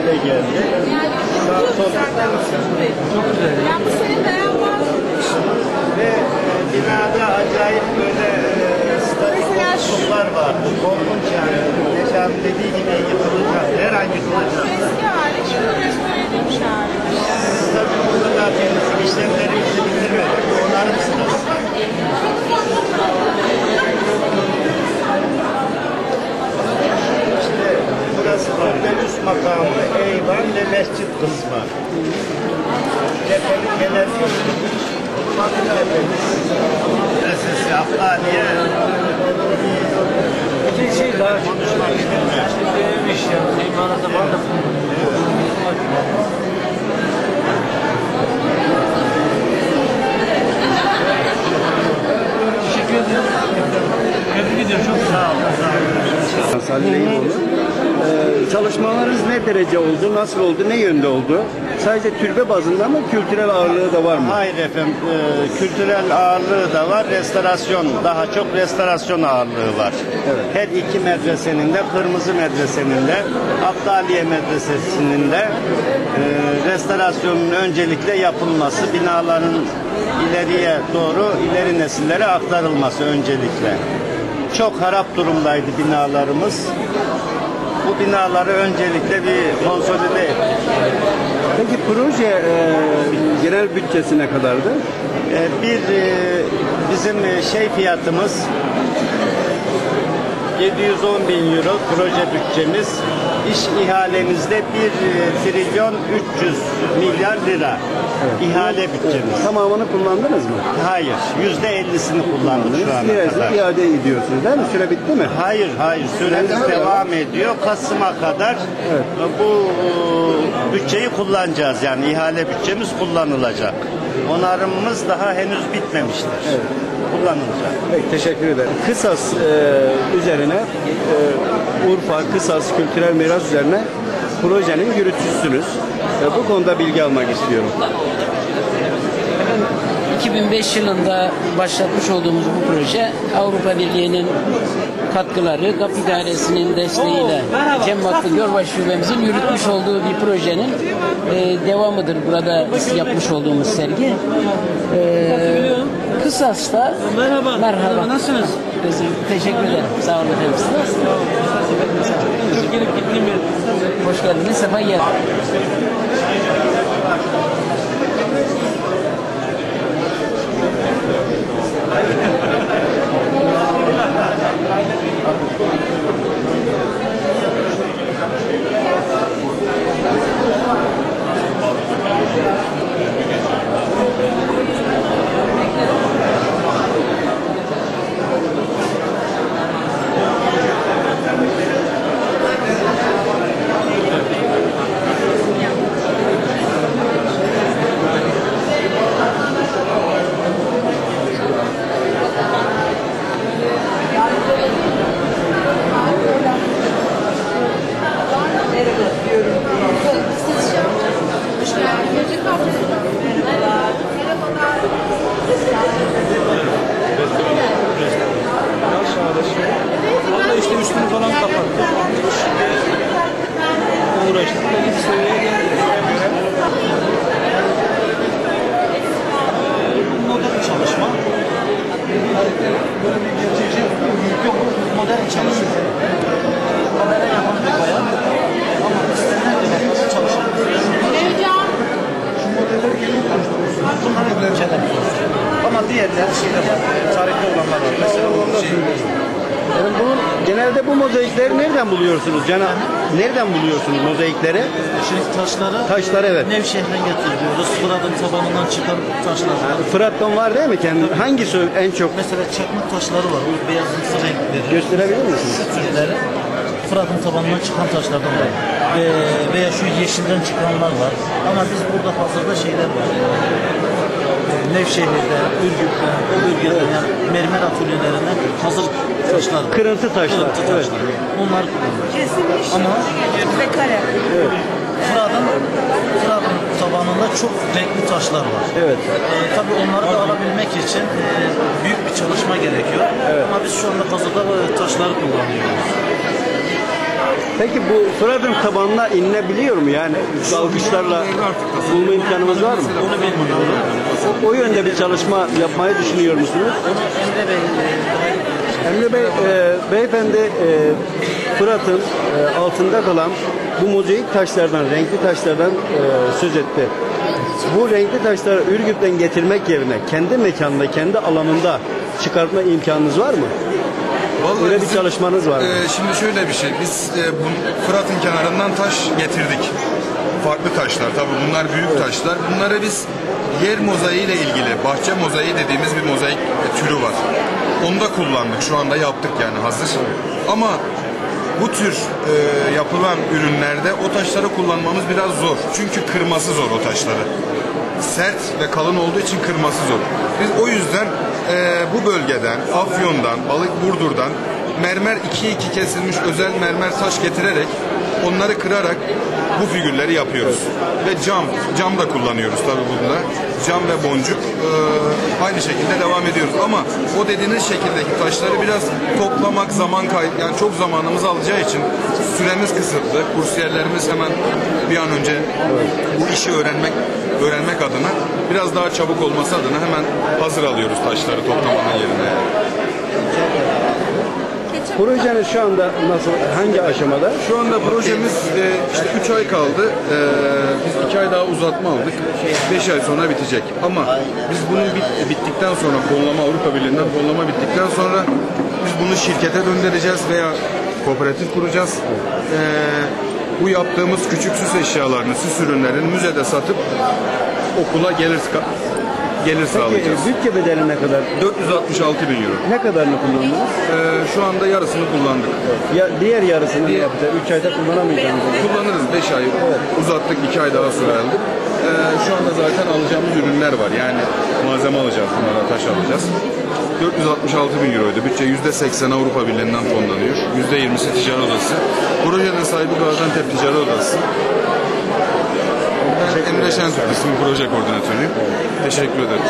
hale geldi. Sağ sol Çok güzel. Ya bu senin dayanmaz. ve e, binada acayip böyle e, statik Mesela şu- koltuklar vardı. Korkunç yani. Neşan dediği gibi yıkılacak. Her an yıkılacak. Eski hali şimdi restore edilmiş hali. Tabii burada da temizlik işlemleri bitirmedik. Onların sırası. Afganiye İki şey daha konuşmak Sevmiş ya. İmanada var da. Teşekkür ederim. Tebrik ediyorum. Çok sağ olun. Salih Bey'oğlu. Ee, çalışmalarınız ne derece oldu, nasıl oldu, ne yönde oldu? Sadece türbe bazında mı, kültürel ağırlığı da var mı? Hayır efendim, e, kültürel ağırlığı da var, restorasyon, daha çok restorasyon ağırlığı var. Evet. Her iki medresenin de, Kırmızı Medrese'nin de, Abdaliye Medresesi'nin de e, restorasyonun öncelikle yapılması, binaların ileriye doğru, ileri nesillere aktarılması öncelikle. Çok harap durumdaydı binalarımız. Bu binaları öncelikle bir konsolide ettik. Peki proje e, genel bütçesi ne kadardı? Ee, Bir e, bizim e, şey fiyatımız 710 bin euro proje bütçemiz. İş ihalemizde 1 trilyon 300 milyar lira ihale bütçemiz. Tamamını kullandınız mı? Hayır, yüzde 50'sini kullandık şu ana Biraz kadar. iade ediyorsunuz değil mi? Süre bitti mi? Hayır, hayır. Süremiz devam ediyor. Kasım'a kadar Evet. bu e, bütçeyi kullanacağız. Yani ihale bütçemiz kullanılacak. Onarımımız daha henüz bitmemiştir. Kullanılacak. Peki, teşekkür ederim. Kısas e, üzerine, e, Urfa Kısas Kültürel Miras üzerine projenin yürütücüsünüz. E, bu konuda bilgi almak istiyorum. 2005 yılında başlatmış olduğumuz bu proje Avrupa Birliği'nin katkıları, GAP İdaresi'nin desteğiyle Cem Vakfı Gölbaş Şubemizin yürütmüş olduğu bir projenin e, devamıdır burada yapmış olduğumuz sergi. E, Kısas'ta Merhaba. Merhaba. Nasılsınız? Teşekkür ederim. Sağ olun efendim. Siz nasılsınız? Çok gelip gittiğim yer. Hoş geldiniz. Sefa geldiniz. Valla işte üstünü falan kapattı. Uğraştık. Belli bir seviyeye geldik. Modern çalışma. Böyle bir gerçekçi yok. Modern çalışma. Kamera yapan bir bayan. Ama istenen bir çalışma. Bunlar ülkeler. Ama diğerleri şeyler var. Tarihli olanlar var. Mesela o şey. Yani bu, genelde bu mozaikleri nereden buluyorsunuz? Cana, nereden buluyorsunuz mozaikleri? Şey, taşları Taşlar evet. Nevşehir'den getiriyoruz. Fırat'ın tabanından çıkan taşlar. Fırat'tan var değil mi? Kendi, hangisi en çok Mesela çakmak taşları var. O beyazımsı renkleri. gösterebilir misiniz? Şu türleri Fırat'ın tabanından çıkan taşlardan var. Ee, veya şu yeşilden çıkanlar var. Ama biz burada hazırda şeyler var. Nevşehir'de, Ürgüp'te, o bölgede yani mermer atölyelerinden hazır taşlar var. Kırıntı taşlar, Kırıntı evet. taşlar. Onlar kullanılıyor. Kesilmiş Ama ve kare. Fırat'ın Fırat'ın tabanında çok renkli taşlar var. Evet. Ee, tabii onları da alabilmek için e, büyük bir çalışma gerekiyor. Ama biz şu anda hazırda bu taşları kullanıyoruz. Peki bu Fırat'ın tabanına inilebiliyor mu? Yani dalgıçlarla bulma imkanımız var mı? Onu bilmiyorum. O, yönde bir çalışma yapmayı düşünüyor musunuz? Emre Bey e, Emre Bey, e, beyefendi e, Fırat'ın e, altında kalan bu mozaik taşlardan, renkli taşlardan e, söz etti. Bu renkli taşları Ürgüp'ten getirmek yerine kendi mekanında, kendi alanında çıkartma imkanınız var mı? Vallahi Öyle bir bizim, çalışmanız var e, şimdi şöyle bir şey. Biz e, Fırat'ın kenarından taş getirdik. Farklı taşlar tabii bunlar büyük taşlar. Bunları biz yer mozaiği ile ilgili bahçe mozaiği dediğimiz bir mozaik türü var. Onu da kullandık. Şu anda yaptık yani hazır. Ama bu tür e, yapılan ürünlerde o taşları kullanmamız biraz zor. Çünkü kırması zor o taşları. Sert ve kalın olduğu için kırması zor. Biz o yüzden e, bu bölgeden, Afyon'dan, Balık Burdur'dan mermer ikiye iki kesilmiş özel mermer taş getirerek onları kırarak bu figürleri yapıyoruz. Ve cam, cam da kullanıyoruz tabii bunda. Cam ve boncuk e, aynı şekilde devam ediyoruz. Ama o dediğiniz şekildeki taşları biraz toplamak zaman kay yani çok zamanımız alacağı için süremiz kısıtlı. Kursiyerlerimiz hemen bir an önce bu işi öğrenmek öğrenmek adına biraz daha çabuk olması adına hemen hazır alıyoruz taşları toplamanın yerine. Projeniz şu anda nasıl, hangi aşamada? Şu anda projemiz e, işte 3 ay kaldı. E, biz 2 ay daha uzatma aldık. 5 ay sonra bitecek. Ama biz bunu bit- bittikten sonra fonlama Avrupa Birliği'nden fonlama bittikten sonra biz bunu şirkete döndüreceğiz veya kooperatif kuracağız. E, bu yaptığımız küçük süs eşyalarını, süs ürünlerini müzede satıp okula gelir gelir Peki sağlayacağız. bütçe bedeli ne kadar? 466 bin euro. Ne kadarını kullandınız? E, şu anda yarısını kullandık. Ya, diğer yarısını ne Diğer- yapacağız? 3 ayda kullanamayacağımız için. Kullanırız 5 ay uzattık 2 ay daha süre aldık. Ee, şu anda zaten alacağımız ürünler var. Yani malzeme alacağız bunlara taş alacağız. 466 bin euroydu. Bütçe %80 Avrupa Birliği'nden fonlanıyor. %20'si ticaret odası. Projenin sahibi Gaziantep Ticaret Odası. Emre Şentürk ismi proje koordinatörüyüm. Teşekkür ederim.